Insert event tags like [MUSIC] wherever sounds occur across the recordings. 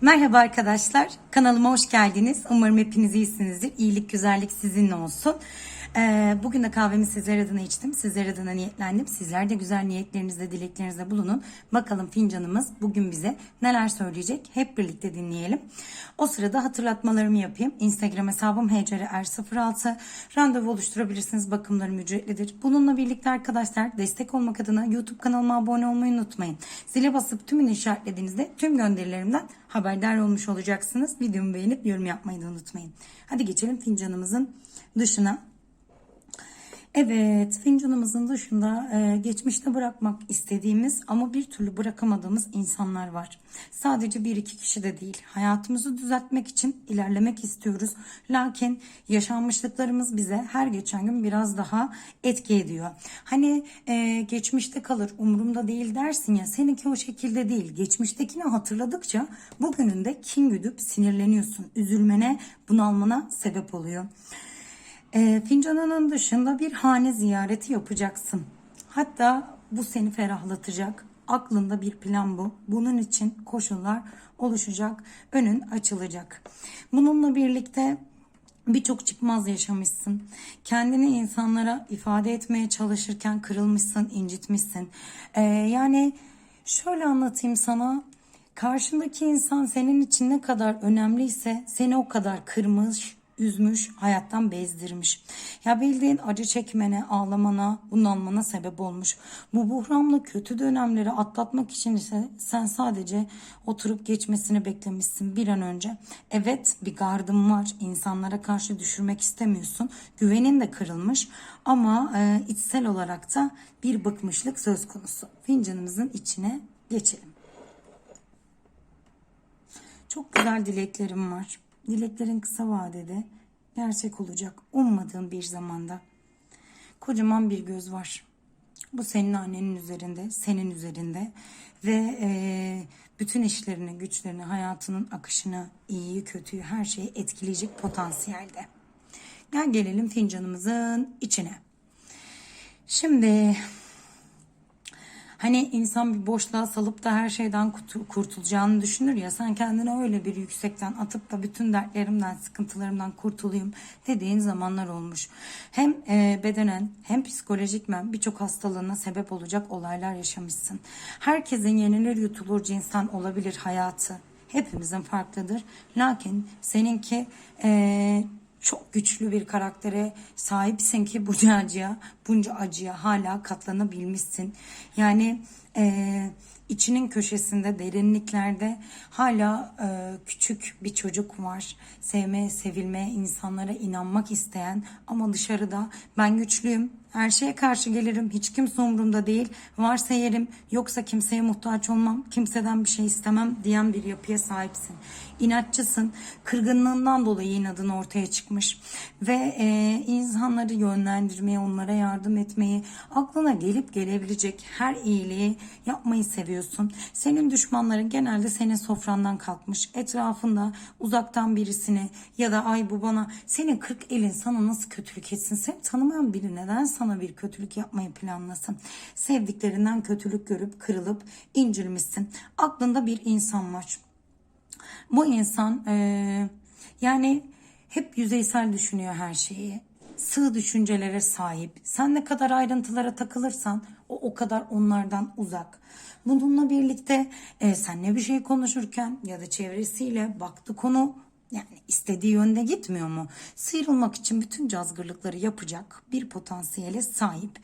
Merhaba arkadaşlar, kanalıma hoş geldiniz. Umarım hepiniz iyisinizdir. İyilik, güzellik sizinle olsun. Ee, bugün de kahvemi sizler adına içtim. Sizler adına niyetlendim. Sizler de güzel niyetlerinizde, dileklerinizde bulunun. Bakalım fincanımız bugün bize neler söyleyecek? Hep birlikte dinleyelim. O sırada hatırlatmalarımı yapayım. Instagram hesabım hcrer06. Randevu oluşturabilirsiniz. Bakımlarım ücretlidir. Bununla birlikte arkadaşlar destek olmak adına YouTube kanalıma abone olmayı unutmayın. Zile basıp tümünü işaretlediğinizde tüm gönderilerimden haberdar olmuş olacaksınız. Videomu beğenip yorum yapmayı da unutmayın. Hadi geçelim fincanımızın dışına. Evet, fincanımızın dışında e, geçmişte bırakmak istediğimiz ama bir türlü bırakamadığımız insanlar var. Sadece bir iki kişi de değil. Hayatımızı düzeltmek için ilerlemek istiyoruz. Lakin yaşanmışlıklarımız bize her geçen gün biraz daha etki ediyor. Hani e, geçmişte kalır, umurumda değil dersin ya. Seninki o şekilde değil. Geçmiştekini hatırladıkça bugününde kin güdüp sinirleniyorsun. Üzülmene, bunalmana sebep oluyor. E, fincanının dışında bir hane ziyareti yapacaksın. Hatta bu seni ferahlatacak. Aklında bir plan bu. Bunun için koşullar oluşacak. Önün açılacak. Bununla birlikte birçok çıkmaz yaşamışsın. Kendini insanlara ifade etmeye çalışırken kırılmışsın, incitmişsin. E, yani şöyle anlatayım sana. Karşındaki insan senin için ne kadar önemliyse seni o kadar kırmış, üzmüş, hayattan bezdirmiş. Ya bildiğin acı çekmene, ağlamana, bunalmana sebep olmuş. Bu buhranlı kötü dönemleri atlatmak için ise sen sadece oturup geçmesini beklemişsin bir an önce. Evet bir gardın var. İnsanlara karşı düşürmek istemiyorsun. Güvenin de kırılmış ama e, içsel olarak da bir bıkmışlık söz konusu. Fincanımızın içine geçelim. Çok güzel dileklerim var. Dileklerin kısa vadede gerçek olacak. Ummadığın bir zamanda. Kocaman bir göz var. Bu senin annenin üzerinde, senin üzerinde ve e, bütün işlerini, güçlerini, hayatının akışını, iyiyi, kötüyü, her şeyi etkileyecek potansiyelde. Gel gelelim fincanımızın içine. Şimdi Hani insan bir boşluğa salıp da her şeyden kurtulacağını düşünür ya sen kendini öyle bir yüksekten atıp da bütün dertlerimden, sıkıntılarımdan kurtulayım dediğin zamanlar olmuş. Hem e, bedenen hem psikolojikmen birçok hastalığına sebep olacak olaylar yaşamışsın. Herkesin yenilir yutulur cinsten olabilir hayatı. Hepimizin farklıdır. Lakin seninki e, çok güçlü bir karaktere sahipsin ki bunca acıya, bunca acıya hala katlanabilmişsin. Yani e, içinin köşesinde, derinliklerde hala e, küçük bir çocuk var. Sevmeye, sevilmeye, insanlara inanmak isteyen ama dışarıda ben güçlüyüm, her şeye karşı gelirim. Hiç kimse umurumda değil. Varsa yerim, yoksa kimseye muhtaç olmam. Kimseden bir şey istemem diyen bir yapıya sahipsin. İnatçısın. Kırgınlığından dolayı inadın ortaya çıkmış. Ve e, insanları yönlendirmeyi, onlara yardım etmeyi, aklına gelip gelebilecek her iyiliği yapmayı seviyorsun. Senin düşmanların genelde senin sofrandan kalkmış. Etrafında uzaktan birisini ya da ay bu bana senin 40 elin sana nasıl kötülük etsin? Sen tanımayan biri neden sana bir kötülük yapmayı planlasın. Sevdiklerinden kötülük görüp kırılıp incilmişsin. Aklında bir insan var. Bu insan e, yani hep yüzeysel düşünüyor her şeyi. Sığ düşüncelere sahip. Sen ne kadar ayrıntılara takılırsan o o kadar onlardan uzak. Bununla birlikte e, senle bir şey konuşurken ya da çevresiyle baktı konu yani istediği yönde gitmiyor mu? Sıyrılmak için bütün cazgırlıkları yapacak bir potansiyele sahip.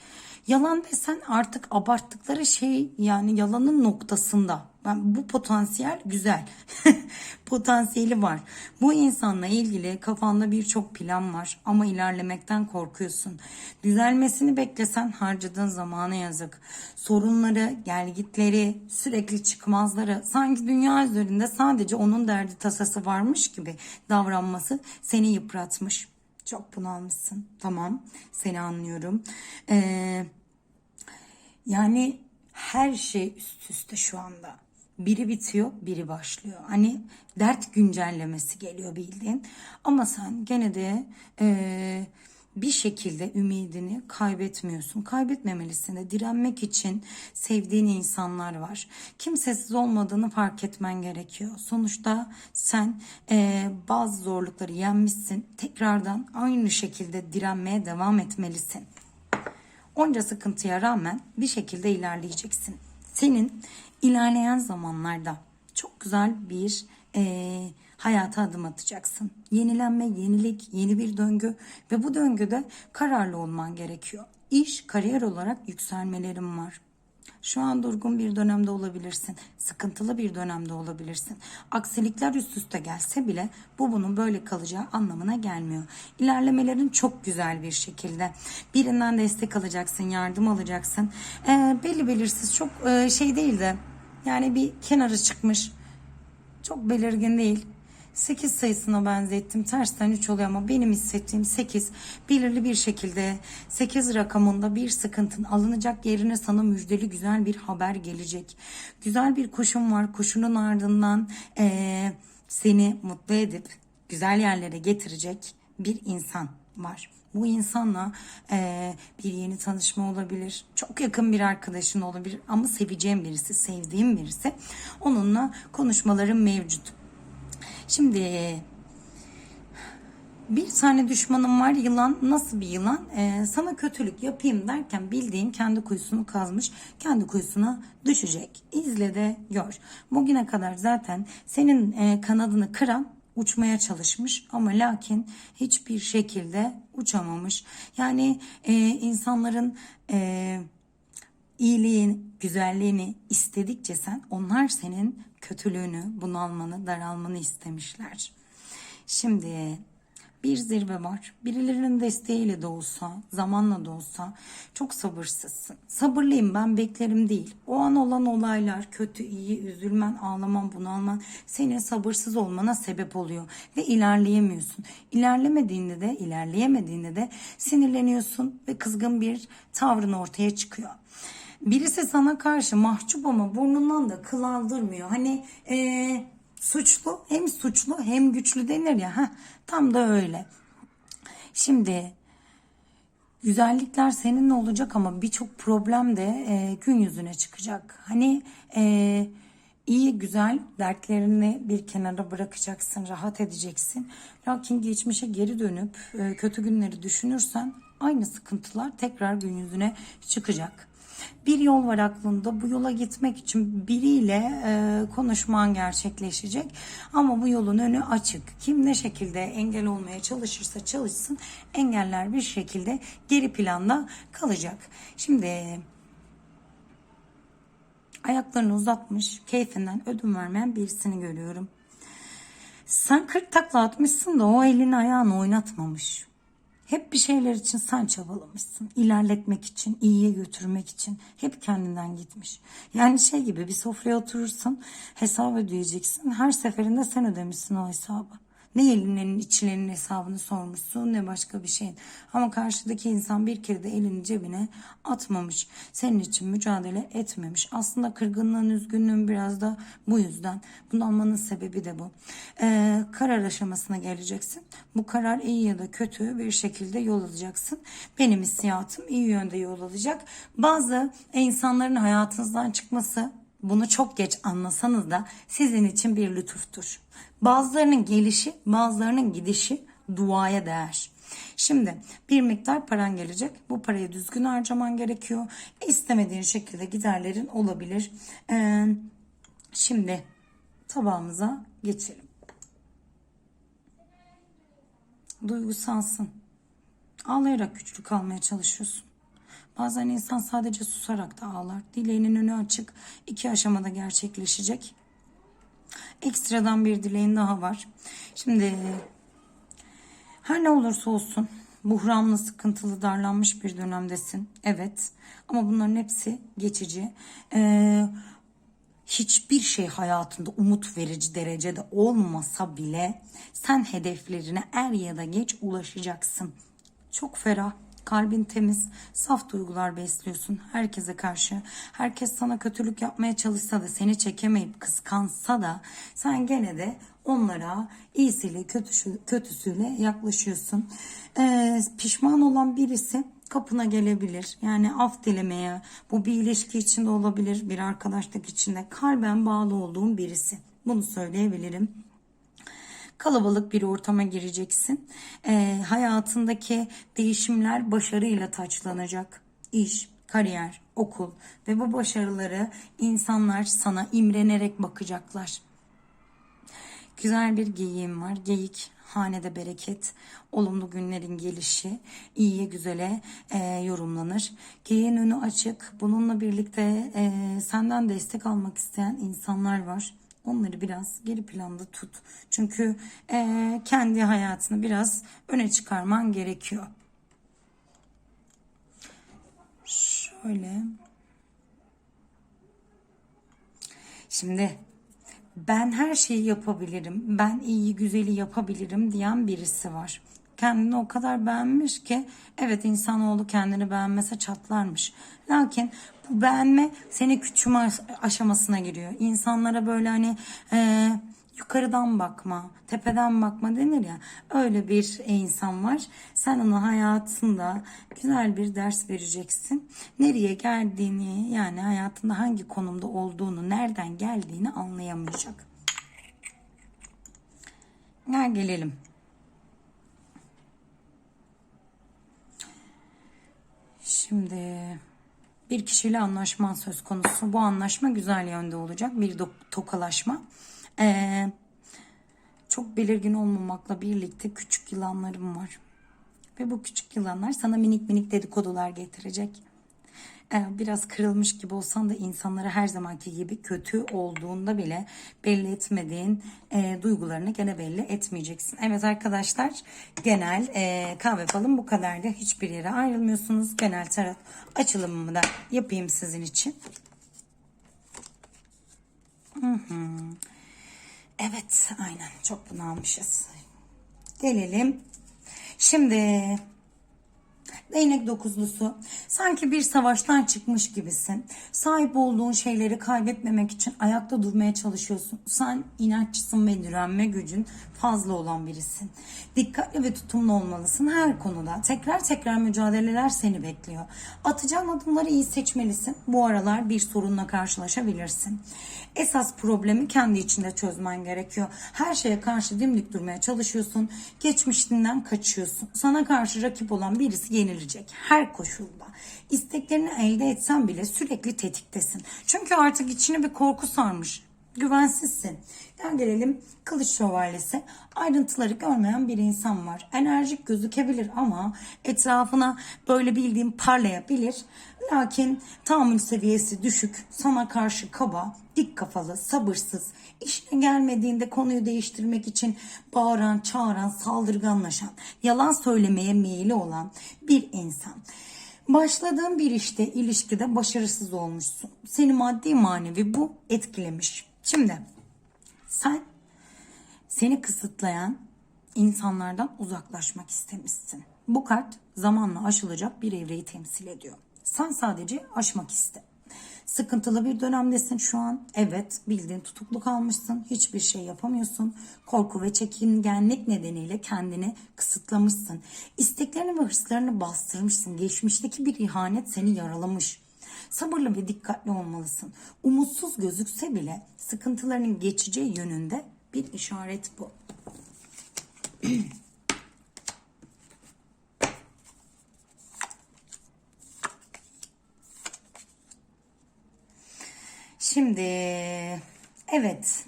Yalan desen artık abarttıkları şey yani yalanın noktasında. Ben bu potansiyel güzel. [LAUGHS] Potansiyeli var. Bu insanla ilgili kafanda birçok plan var ama ilerlemekten korkuyorsun. Düzelmesini beklesen harcadığın zamana yazık. Sorunları, gelgitleri, sürekli çıkmazları sanki dünya üzerinde sadece onun derdi tasası varmış gibi davranması seni yıpratmış. Çok bunalmışsın. Tamam seni anlıyorum. Ee, yani her şey üst üste şu anda. Biri bitiyor, biri başlıyor. Hani dert güncellemesi geliyor bildiğin. Ama sen gene de e, bir şekilde ümidini kaybetmiyorsun. Kaybetmemelisin de direnmek için sevdiğin insanlar var. Kimsesiz olmadığını fark etmen gerekiyor. Sonuçta sen eee, bazı zorlukları yenmişsin. Tekrardan aynı şekilde direnmeye devam etmelisin. Onca sıkıntıya rağmen bir şekilde ilerleyeceksin. Senin ilerleyen zamanlarda çok güzel bir eee, hayata adım atacaksın. Yenilenme, yenilik, yeni bir döngü ve bu döngüde kararlı olman gerekiyor. İş, kariyer olarak yükselmelerim var. Şu an durgun bir dönemde olabilirsin. Sıkıntılı bir dönemde olabilirsin. Aksilikler üst üste gelse bile bu bunun böyle kalacağı anlamına gelmiyor. İlerlemelerin çok güzel bir şekilde. Birinden destek alacaksın, yardım alacaksın. Ee, belli belirsiz çok e, şey değil de yani bir kenarı çıkmış. Çok belirgin değil. 8 sayısına benzettim. Tersten 3 oluyor ama benim hissettiğim 8 belirli bir şekilde 8 rakamında bir sıkıntın alınacak yerine sana müjdeli güzel bir haber gelecek. Güzel bir kuşun var. Kuşunun ardından eee, seni mutlu edip güzel yerlere getirecek bir insan var. Bu insanla eee, bir yeni tanışma olabilir. Çok yakın bir arkadaşın olabilir ama seveceğim birisi, sevdiğim birisi. Onunla konuşmaların mevcut. Şimdi bir tane düşmanım var yılan nasıl bir yılan Ee, sana kötülük yapayım derken bildiğin kendi kuyusunu kazmış kendi kuyusuna düşecek izle de gör bugüne kadar zaten senin e, kanadını kıran uçmaya çalışmış ama lakin hiçbir şekilde uçamamış yani e, insanların e, iyiliğini, güzelliğini istedikçe sen onlar senin kötülüğünü, bunalmanı, daralmanı istemişler. Şimdi bir zirve var. Birilerinin desteğiyle de olsa, zamanla da olsa çok sabırsızsın. Sabırlıyım ben beklerim değil. O an olan olaylar kötü, iyi, üzülmen, ağlaman, bunalman senin sabırsız olmana sebep oluyor ve ilerleyemiyorsun. İlerlemediğinde de, ilerleyemediğinde de sinirleniyorsun ve kızgın bir tavrın ortaya çıkıyor. Birisi sana karşı mahcup ama burnundan da kıl aldırmıyor. Hani eee, suçlu hem suçlu hem güçlü denir ya. Heh, tam da öyle. Şimdi güzellikler seninle olacak ama birçok problem de e, gün yüzüne çıkacak. Hani e, iyi güzel dertlerini bir kenara bırakacaksın, rahat edeceksin. Lakin geçmişe geri dönüp e, kötü günleri düşünürsen aynı sıkıntılar tekrar gün yüzüne çıkacak. Bir yol var aklında. Bu yola gitmek için biriyle e, konuşman gerçekleşecek. Ama bu yolun önü açık. Kim ne şekilde engel olmaya çalışırsa çalışsın engeller bir şekilde geri planda kalacak. Şimdi ayaklarını uzatmış, keyfinden ödün vermeyen birisini görüyorum. Sen 40 takla atmışsın da o elini ayağını oynatmamış. Hep bir şeyler için sen çabalamışsın. İlerletmek için, iyiye götürmek için. Hep kendinden gitmiş. Yani şey gibi bir sofraya oturursun, hesap ödeyeceksin. Her seferinde sen ödemişsin o hesabı. Ne elinin içlerinin hesabını sormuşsun ne başka bir şeyin. Ama karşıdaki insan bir kere de elini cebine atmamış. Senin için mücadele etmemiş. Aslında kırgınlığın, üzgünlüğün biraz da bu yüzden. Bunalmanın sebebi de bu. Ee, karar aşamasına geleceksin. Bu karar iyi ya da kötü bir şekilde yol alacaksın. Benim hissiyatım iyi yönde yol alacak. Bazı insanların hayatınızdan çıkması bunu çok geç anlasanız da sizin için bir lütuftur. Bazılarının gelişi, bazılarının gidişi duaya değer. Şimdi bir miktar paran gelecek. Bu parayı düzgün harcaman gerekiyor. İstemediğin şekilde giderlerin olabilir. Ee, şimdi tabağımıza geçelim. Duygusalsın. Ağlayarak güçlü kalmaya çalışıyorsun. Bazen insan sadece susarak da ağlar. Dileğinin önü açık. İki aşamada gerçekleşecek. Ekstradan bir dileğin daha var. Şimdi her ne olursa olsun buhranlı, sıkıntılı, darlanmış bir dönemdesin. Evet. Ama bunların hepsi geçici. Ee, hiçbir şey hayatında umut verici derecede olmasa bile sen hedeflerine er ya da geç ulaşacaksın. Çok ferah, Kalbin temiz, saf duygular besliyorsun herkese karşı. Herkes sana kötülük yapmaya çalışsa da seni çekemeyip kıskansa da sen gene de onlara iyisiyle kötüsü, kötüsüyle yaklaşıyorsun. Ee, pişman olan birisi kapına gelebilir. Yani af dilemeye bu bir ilişki içinde olabilir bir arkadaşlık içinde kalben bağlı olduğum birisi. Bunu söyleyebilirim kalabalık bir ortama gireceksin. Ee, hayatındaki değişimler başarıyla taçlanacak. İş, kariyer, okul ve bu başarıları insanlar sana imrenerek bakacaklar. Güzel bir geyiğim var. Geyik hanede bereket, olumlu günlerin gelişi, iyiye güzele e, yorumlanır. Geyiğin önü açık. Bununla birlikte e, senden destek almak isteyen insanlar var. Onları biraz geri planda tut. Çünkü e, kendi hayatını biraz öne çıkarman gerekiyor. Şöyle. Şimdi ben her şeyi yapabilirim, ben iyi güzeli yapabilirim diyen birisi var. Kendini o kadar beğenmiş ki evet insanoğlu kendini beğenmese çatlarmış. Lakin bu beğenme seni küçülme aşamasına giriyor. İnsanlara böyle hani e, yukarıdan bakma, tepeden bakma denir ya. Öyle bir insan var. Sen ona hayatında güzel bir ders vereceksin. Nereye geldiğini yani hayatında hangi konumda olduğunu, nereden geldiğini anlayamayacak. Gel gelelim. Şimdi bir kişiyle anlaşman söz konusu. Bu anlaşma güzel yönde olacak. Bir tokalaşma. Ee, çok belirgin olmamakla birlikte küçük yılanlarım var. Ve bu küçük yılanlar sana minik minik dedikodular getirecek. Ee, biraz kırılmış gibi olsan da insanlara her zamanki gibi kötü olduğunda bile belli etmediğin e, duygularını gene belli etmeyeceksin. Evet arkadaşlar genel e, kahve falım bu kadardı. Hiçbir yere ayrılmıyorsunuz. Genel tarot açılımımı da yapayım sizin için. Hı hı. Evet aynen çok bunu almışız. Gelelim. Şimdi Değnek dokuzlusu. Sanki bir savaştan çıkmış gibisin. Sahip olduğun şeyleri kaybetmemek için ayakta durmaya çalışıyorsun. Sen inatçısın ve direnme gücün fazla olan birisin. Dikkatli ve tutumlu olmalısın her konuda. Tekrar tekrar mücadeleler seni bekliyor. Atacağın adımları iyi seçmelisin. Bu aralar bir sorunla karşılaşabilirsin. Esas problemi kendi içinde çözmen gerekiyor. Her şeye karşı dimdik durmaya çalışıyorsun. Geçmişinden kaçıyorsun. Sana karşı rakip olan birisi yenilecek. Her koşulda. İsteklerini elde etsen bile sürekli tetiktesin. Çünkü artık içini bir korku sarmış güvensizsin. Gel gelelim kılıç şövalyesi. Ayrıntıları görmeyen bir insan var. Enerjik gözükebilir ama etrafına böyle bildiğim parlayabilir. Lakin tahammül seviyesi düşük, sana karşı kaba, dik kafalı, sabırsız, işine gelmediğinde konuyu değiştirmek için bağıran, çağıran, saldırganlaşan, yalan söylemeye meyili olan bir insan. Başladığın bir işte, ilişkide başarısız olmuşsun. Seni maddi manevi bu etkilemiş. Şimdi sen seni kısıtlayan insanlardan uzaklaşmak istemişsin. Bu kart zamanla aşılacak bir evreyi temsil ediyor. Sen sadece aşmak iste. Sıkıntılı bir dönemdesin şu an. Evet bildiğin tutukluk almışsın. Hiçbir şey yapamıyorsun. Korku ve çekingenlik nedeniyle kendini kısıtlamışsın. İsteklerini ve hırslarını bastırmışsın. Geçmişteki bir ihanet seni yaralamış. Sabırlı ve dikkatli olmalısın. Umutsuz gözükse bile sıkıntılarının geçeceği yönünde bir işaret bu. [CLEARS THROAT] Şimdi evet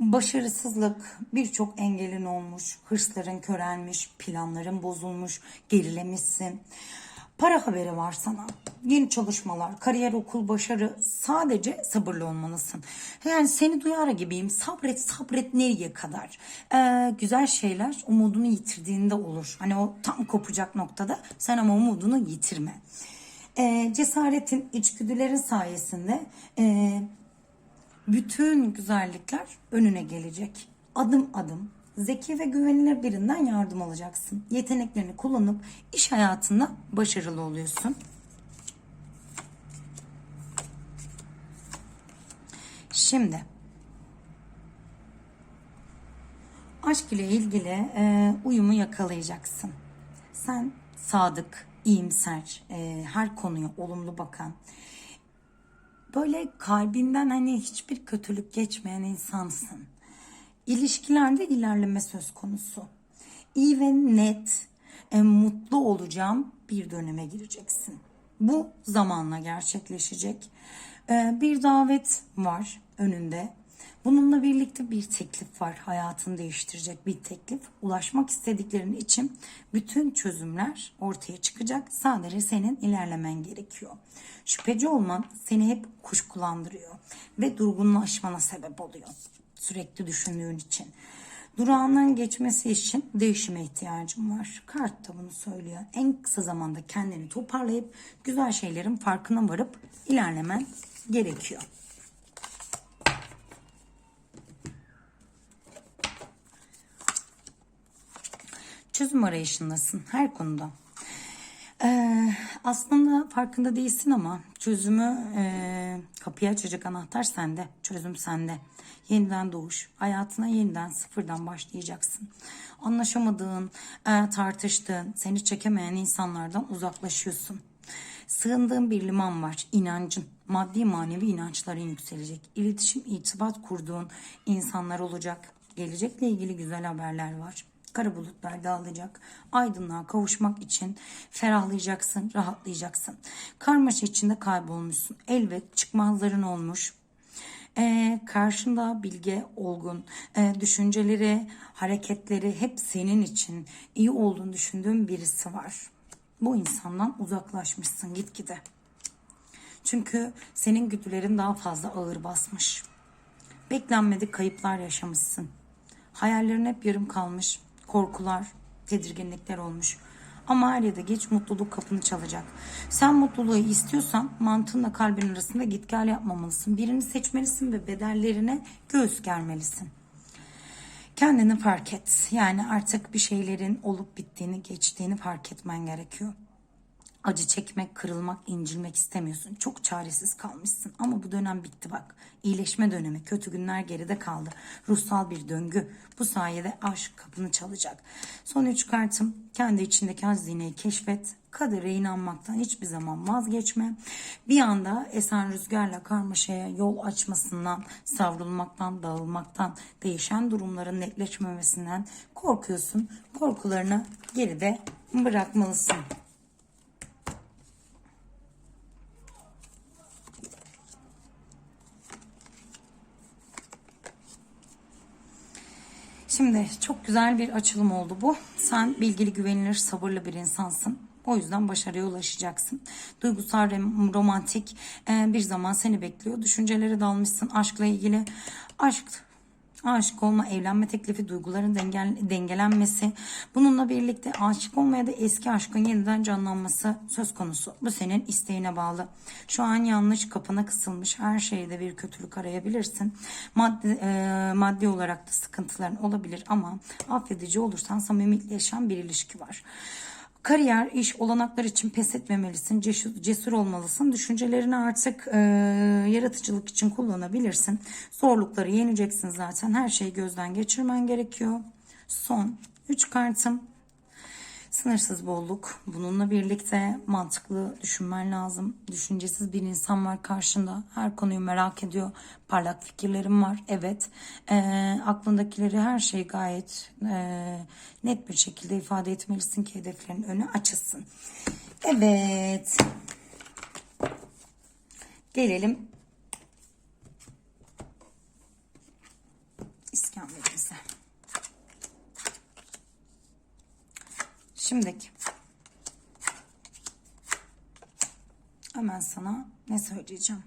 başarısızlık birçok engelin olmuş, hırsların körelmiş, planların bozulmuş, gerilemişsin. Para haberi var sana. Yeni çalışmalar, kariyer, okul, başarı. Sadece sabırlı olmalısın. Yani seni duyar gibiyim. Sabret, sabret nereye kadar? Ee, güzel şeyler umudunu yitirdiğinde olur. Hani o tam kopacak noktada sen ama umudunu yitirme. Ee, cesaretin, içgüdülerin sayesinde e, bütün güzellikler önüne gelecek. Adım adım Zeki ve güvenilir birinden yardım alacaksın. Yeteneklerini kullanıp iş hayatında başarılı oluyorsun. Şimdi aşk ile ilgili e, uyumu yakalayacaksın. Sen sadık, iyimser, e, her konuya olumlu bakan, böyle kalbinden hani hiçbir kötülük geçmeyen insansın. İlişkilerde ilerleme söz konusu. İyi ve net, e, mutlu olacağım bir döneme gireceksin. Bu zamanla gerçekleşecek. E, bir davet var önünde. Bununla birlikte bir teklif var. Hayatını değiştirecek bir teklif. Ulaşmak istediklerin için bütün çözümler ortaya çıkacak. Sadece senin ilerlemen gerekiyor. Şüpheci olman seni hep kuşkulandırıyor ve durgunlaşmana sebep oluyor. Sürekli düşündüğün için. Durağından geçmesi için değişime ihtiyacım var. Kart da bunu söylüyor. En kısa zamanda kendini toparlayıp güzel şeylerin farkına varıp ilerlemen gerekiyor. çözüm arayışındasın her konuda. Aslında farkında değilsin ama çözümü e, kapıyı açacak anahtar sende, çözüm sende. Yeniden doğuş, hayatına yeniden sıfırdan başlayacaksın. Anlaşamadığın, e, tartıştığın, seni çekemeyen insanlardan uzaklaşıyorsun. Sığındığın bir liman var, inancın. Maddi manevi inançların yükselecek. İletişim, itibat kurduğun insanlar olacak. Gelecekle ilgili güzel haberler var. Kara bulutlar dağılacak. Aydınlığa kavuşmak için ferahlayacaksın, rahatlayacaksın. Karmaşa içinde kaybolmuşsun. Elbet çıkmazların olmuş. Ee, karşında bilge, olgun, e, düşünceleri, hareketleri hep senin için iyi olduğunu düşündüğün birisi var. Bu insandan uzaklaşmışsın gitgide. Çünkü senin güdülerin daha fazla ağır basmış. Beklenmedik kayıplar yaşamışsın. Hayallerin hep yarım kalmış korkular, tedirginlikler olmuş. Ama er ya da geç mutluluk kapını çalacak. Sen mutluluğu istiyorsan mantığınla kalbin arasında git gel yapmamalısın. Birini seçmelisin ve bedellerine göğüs germelisin. Kendini fark et. Yani artık bir şeylerin olup bittiğini, geçtiğini fark etmen gerekiyor acı çekmek, kırılmak, incilmek istemiyorsun. Çok çaresiz kalmışsın ama bu dönem bitti bak. İyileşme dönemi, kötü günler geride kaldı. Ruhsal bir döngü. Bu sayede aşk kapını çalacak. Son üç kartım kendi içindeki hazineyi keşfet. Kadere inanmaktan hiçbir zaman vazgeçme. Bir anda esen rüzgarla karmaşaya yol açmasından, savrulmaktan, dağılmaktan, değişen durumların netleşmemesinden korkuyorsun. Korkularını geride bırakmalısın. Şimdi çok güzel bir açılım oldu bu. Sen bilgili, güvenilir, sabırlı bir insansın. O yüzden başarıya ulaşacaksın. Duygusal, romantik e, bir zaman seni bekliyor. Düşüncelere dalmışsın aşkla ilgili. Aşk aşık olma, evlenme teklifi, duyguların dengel, dengelenmesi. Bununla birlikte aşık olma ya da eski aşkın yeniden canlanması söz konusu. Bu senin isteğine bağlı. Şu an yanlış kapına kısılmış her şeyde bir kötülük arayabilirsin. Maddi, e, maddi olarak da sıkıntıların olabilir ama affedici olursan samimiyetle yaşayan bir ilişki var. Kariyer, iş, olanaklar için pes etmemelisin, cesur, olmalısın. Düşüncelerini artık e, yaratıcılık için kullanabilirsin. Zorlukları yeneceksin zaten. Her şeyi gözden geçirmen gerekiyor. Son 3 kartım Sınırsız bolluk. Bununla birlikte mantıklı düşünmen lazım. Düşüncesiz bir insan var karşında. Her konuyu merak ediyor. Parlak fikirlerim var. Evet. E, aklındakileri her şeyi gayet e, net bir şekilde ifade etmelisin ki hedeflerin önü açılsın. Evet. Gelelim iskambilimize. Şimdiki. Hemen sana ne söyleyeceğim?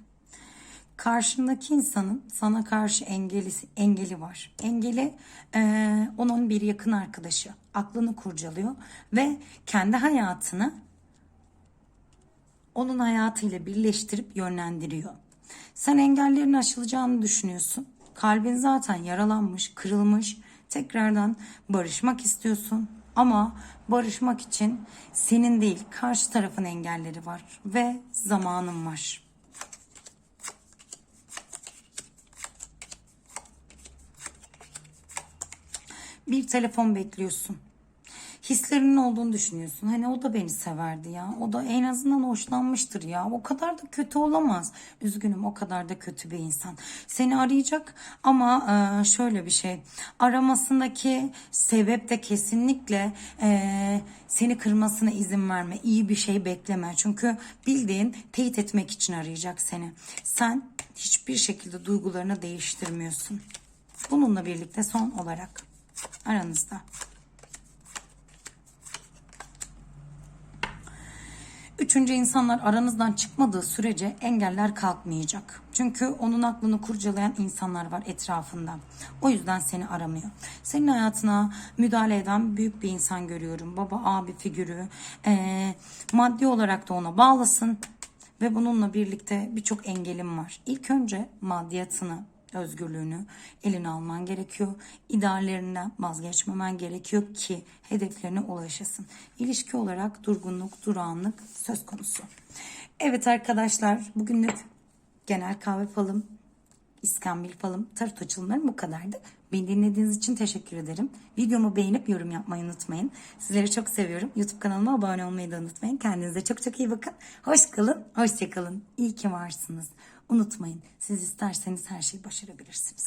Karşındaki insanın sana karşı engeli, engeli var. Engeli e, onun bir yakın arkadaşı. Aklını kurcalıyor ve kendi hayatını onun hayatıyla birleştirip yönlendiriyor. Sen engellerin aşılacağını düşünüyorsun. Kalbin zaten yaralanmış, kırılmış Tekrardan barışmak istiyorsun ama barışmak için senin değil karşı tarafın engelleri var ve zamanın var. Bir telefon bekliyorsun. Hislerinin olduğunu düşünüyorsun. Hani o da beni severdi ya. O da en azından hoşlanmıştır ya. O kadar da kötü olamaz. Üzgünüm o kadar da kötü bir insan. Seni arayacak ama e, şöyle bir şey. Aramasındaki sebep de kesinlikle e, seni kırmasına izin verme. İyi bir şey bekleme. Çünkü bildiğin teyit etmek için arayacak seni. Sen hiçbir şekilde duygularını değiştirmiyorsun. Bununla birlikte son olarak aranızda. Üçüncü insanlar aranızdan çıkmadığı sürece engeller kalkmayacak. Çünkü onun aklını kurcalayan insanlar var etrafında. O yüzden seni aramıyor. Senin hayatına müdahale eden büyük bir insan görüyorum. Baba, abi figürü. Ee, maddi olarak da ona bağlasın. Ve bununla birlikte birçok engelim var. İlk önce maddiyatını, özgürlüğünü eline alman gerekiyor. İdeallerinden vazgeçmemen gerekiyor ki hedeflerine ulaşasın. İlişki olarak durgunluk, durağanlık söz konusu. Evet arkadaşlar bugünlük genel kahve falım, iskambil falım, tarot açılımlarım bu kadardı. Beni dinlediğiniz için teşekkür ederim. Videomu beğenip yorum yapmayı unutmayın. Sizleri çok seviyorum. YouTube kanalıma abone olmayı da unutmayın. Kendinize çok çok iyi bakın. Hoş kalın, hoşça kalın. İyi ki varsınız. Unutmayın siz isterseniz her şeyi başarabilirsiniz.